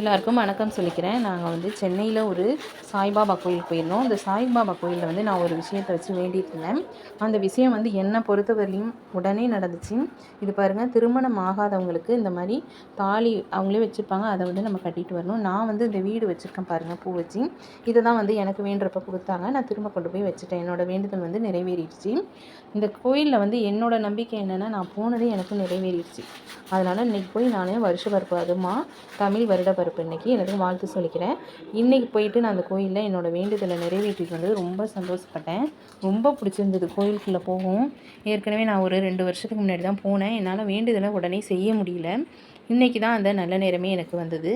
எல்லாருக்கும் வணக்கம் சொல்லிக்கிறேன். நாங்கள் வந்து சென்னையில் ஒரு சாய்பாபா கோயில் போயிருந்தோம். அந்த சாய்பாபா கோயிலில் வந்து நான் ஒரு விஷயத்தை வச்சு வேண்டிட்டு இருந்தேன். அந்த விஷயம் வந்து என்னை பொறுத்தவரையும் உடனே நடந்துச்சு. இது பாருங்கள் திருமணம் ஆகாதவங்களுக்கு இந்த மாதிரி தாலி அவங்களே வச்சுருப்பாங்க. அதை வந்து நம்ம கட்டிட்டு வரணும். நான் வந்து இந்த வீடு வச்சுருக்கேன் பாருங்கள் பூ வச்சு. இதை தான் வந்து எனக்கு வேண்டுறப்ப கொடுத்தாங்க. நான் திரும்ப கொண்டு போய் வச்சுட்டேன். என்னோட வேண்டுதல் வந்து நிறைவேறிடுச்சு. இந்த கோயிலில் வந்து என்னோடய நம்பிக்கை என்னென்னா நான் போனதே எனக்கு நிறைவேறிடுச்சு. அதனால் இன்றைக்கி போய் நான் வருஷ பருப்பு அதுமா தமிழ் வருட பருப்பு இன்னைக்கு எனக்கு வாழ்த்து சொல்லிக்கிறேன். இன்றைக்கி போயிட்டு நான் அந்த கோயிலில் என்னோடய வேண்டுதலை நிறைவேற்றிட்டு வந்து ரொம்ப சந்தோஷப்பட்டேன். ரொம்ப பிடிச்சிருந்தது கோயிலுக்குள்ளே போகும் ஏற்கனவே நான் ஒரு ரெண்டு வருஷத்துக்கு முன்னாடி தான் போனேன். என்னால் வேண்டுதலை உடனே செய்ய முடியல. இன்றைக்கி தான் அந்த நல்ல நேரமே எனக்கு வந்தது.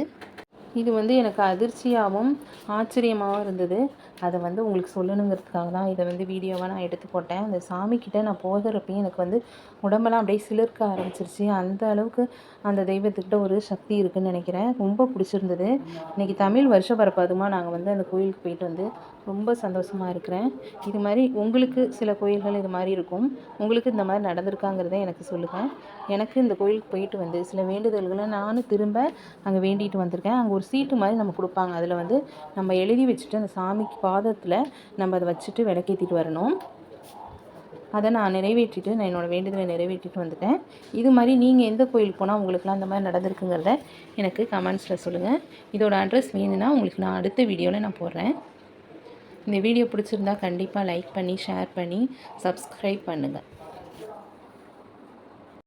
இது வந்து எனக்கு அதிர்ச்சியாகவும் ஆச்சரியமாகவும் இருந்தது. அதை வந்து உங்களுக்கு சொல்லணுங்கிறதுக்காக தான் இதை வந்து வீடியோவாக நான் எடுத்து போட்டேன். அந்த சாமிக்கிட்ட நான் போகிறப்பையும் எனக்கு வந்து உடம்பெல்லாம் அப்படியே சிலிர்க்க ஆரம்பிச்சிருச்சு. அந்த அளவுக்கு அந்த தெய்வத்துக்கிட்ட ஒரு சக்தி இருக்குதுன்னு நினைக்கிறேன். ரொம்ப பிடிச்சிருந்தது. இன்றைக்கி தமிழ் வருஷ பரப்பாதுமா நாங்கள் வந்து அந்த கோயிலுக்கு போயிட்டு வந்து ரொம்ப சந்தோஷமாக இருக்கிறேன். இது மாதிரி உங்களுக்கு சில கோயில்கள் இது மாதிரி இருக்கும். உங்களுக்கு இந்த மாதிரி நடந்திருக்காங்கிறத எனக்கு சொல்லுங்கள் எனக்கு இந்த கோயிலுக்கு போயிட்டு வந்து சில வேண்டுதல்களை நானும் திரும்ப அங்கே வேண்டிட்டு வந்திருக்கேன். அங்கே ஒரு ஒரு சீட்டு மாதிரி நம்ம கொடுப்பாங்க. அதில் வந்து நம்ம எழுதி வச்சுட்டு அந்த சாமிக்கு பாதத்தில் நம்ம அதை வச்சுட்டு விளக்கேற்றிட்டு வரணும். அதை நான் நிறைவேற்றிட்டு நான் என்னோடய வேண்டுதலை நிறைவேற்றிட்டு வந்துட்டேன். இது மாதிரி நீங்கள் எந்த கோயிலுக்கு போனால் உங்களுக்குலாம் அந்த மாதிரி நடந்திருக்குங்கிறத எனக்கு கமெண்ட்ஸில் சொல்லுங்கள் இதோட அட்ரஸ் வேணும்னா உங்களுக்கு நான் அடுத்த வீடியோவில் நான் போடுறேன். இந்த வீடியோ பிடிச்சிருந்தா கண்டிப்பாக லைக் பண்ணி ஷேர் பண்ணி சப்ஸ்கிரைப் பண்ணுங்கள்